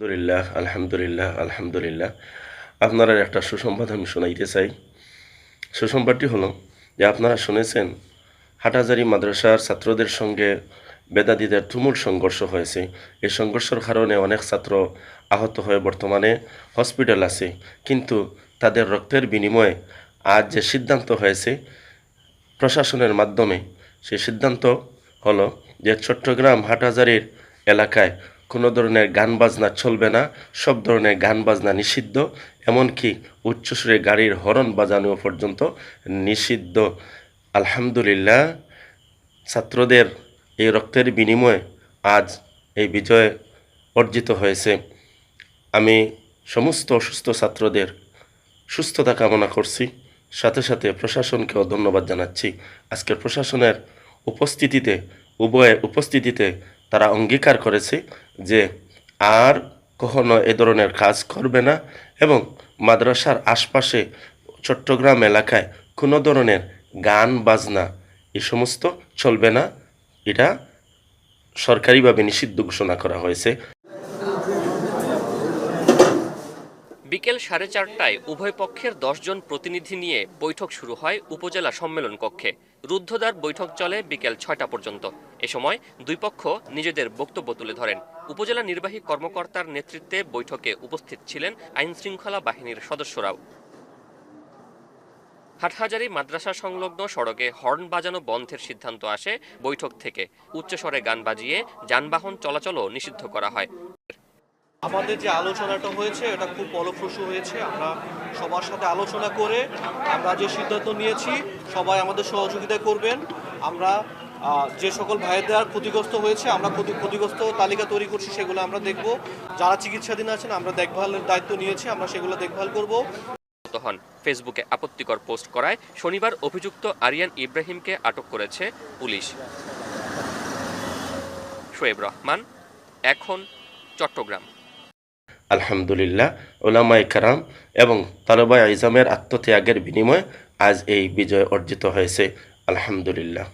আলহামদুলিল্লাহ আলহামদুলিল্লাহ আলহামদুলিল্লাহ। আপনারা একটা সুসংবাদ আমি শোনাইতে চাই। সুসংবাদটি হলো যে আপনারা শুনেছেন, হাটাজারি মাদ্রাসার ছাত্রদের সঙ্গে বেদাদিদের তুমুল সংঘর্ষ হয়েছে। এই সংঘর্ষের কারণে অনেক ছাত্র আহত হয়ে বর্তমানে হসপিটাল আছে। কিন্তু তাদের রক্তের বিনিময়ে আজ যে সিদ্ধান্ত হয়েছে প্রশাসনের মাধ্যমে সেই সিদ্ধান্ত হলো যে চট্টগ্রাম হাটহাজারির এলাকায় কোনো ধরনের গান বাজনা চলবে না, সব ধরনের গান বাজনা নিষিদ্ধ, এমনকি উচ্চস্বরে গাড়ির হরন বাজানো পর্যন্ত নিষিদ্ধ। আলহামদুলিল্লাহ, ছাত্রদের এই রক্তের বিনিময়ে আজ এই বিজয় অর্জিত হয়েছে। আমি সমস্ত অসুস্থ ছাত্রদের সুস্থতা কামনা করছি। সাথে সাথে প্রশাসনকেও ধন্যবাদ জানাচ্ছি। আজকের প্রশাসনের উপস্থিতিতে, উভয়ের উপস্থিতিতে তারা অঙ্গীকার করেছে যে আর কখনো এ ধরনের কাজ করবে না এবং মাদ্রাসার আশপাশে চট্টগ্রাম এলাকায় কোনো ধরনের গান, বাজনা এ সমস্ত চলবে না। এটা সরকারিভাবে নিষিদ্ধ ঘোষণা করা হয়েছে। বিকেল সাড়ে চারটায় উভয় পক্ষের দশজন প্রতিনিধি নিয়ে বৈঠক শুরু হয় উপজেলা সম্মেলন কক্ষে। রুদ্ধদ্বার বৈঠক চলে বিকেল ছয়টা পর্যন্ত। এ সময় দুই পক্ষ নিজেদের বক্তব্য তুলে ধরেন। উপজেলা নির্বাহী কর্মকর্তার নেতৃত্বে বৈঠকে উপস্থিত ছিলেন আইন শৃঙ্খলা বাহিনীর সদস্যরাও। হাটহাজারি মাদ্রাসা সংলগ্ন সড়কে হর্ন বাজানো বন্ধের সিদ্ধান্ত আসে বৈঠক থেকে। উচ্চস্বরে গান বাজিয়ে যানবাহন চলাচলও নিষিদ্ধ করা হয়। আমাদের যে আলোচনাটা হয়েছে, এটা খুব ফলপ্রসূ হয়েছে। আমরা সবার সাথে আলোচনা করে আমরা যে সিদ্ধান্ত নিয়েছি, সবাই আমাদের সহযোগিতা করবেন। আমরা যে সকল ভাইদের ক্ষতিগ্রস্ত হয়েছে, আমরা ক্ষতি- ক্ষতিগ্রস্ত তালিকা তৈরি করছি, সেগুলো আমরা দেখব। যারা চিকিৎসাধীন আছেন, আমরা দেখভালের দায়িত্ব নিয়েছি, আমরা সেগুলো দেখভাল করব। হন, ফেসবুকে আপত্তিকর পোস্ট করায় শনিবার অভিযুক্ত আরিয়ান ইব্রাহিমকে আটক করেছে পুলিশ। শোয়েব রহমান, এখন চট্টগ্রাম। আলহামদুলিল্লাহ ওলামাই কারাম এবং তালবাই আইজামের আত্মত্যাগের বিনিময়ে আজ এই বিজয় অর্জিত হয়েছে। আলহামদুলিল্লাহ।